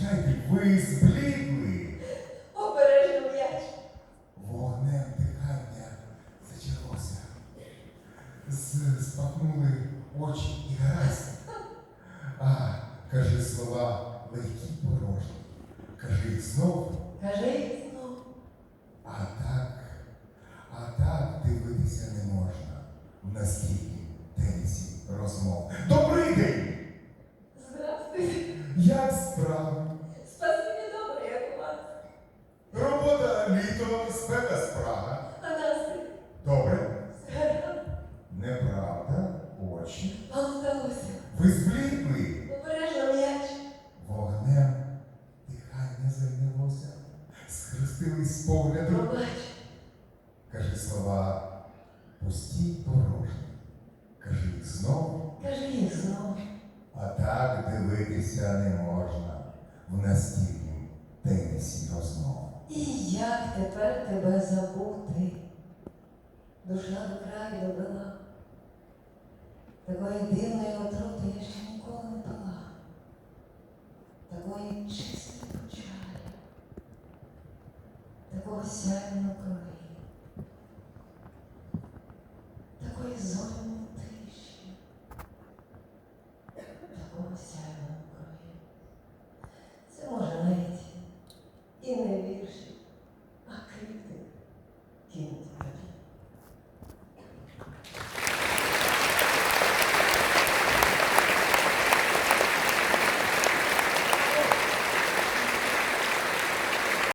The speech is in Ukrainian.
почекайте, ви зблідли. Обережно м'яч. Вогнем дихання зачалося. Спахнули очі і гаразд. А, кажи слова легкі порожні. Кажи їх знов, Кажи знов. а так, а так дивитися не можна в настільній тенісі розмов. Спека спрага. Добре, неправда, очі. Вам вдалося. Ви зблідли. Обережно м'яч. Вогнем дихання зайнялося. Схрестились погляди. Пробач. Кажи слова пусті порожні. Кажи їх знов, Кажи їх знов. а так дивитися не можна в настільнім тенісі розмов. І як тепер тебе забути? Душа до краю добила, такої дивної отрути я ще ніколи не пила, такої чистої печалі, такого сяйного крові.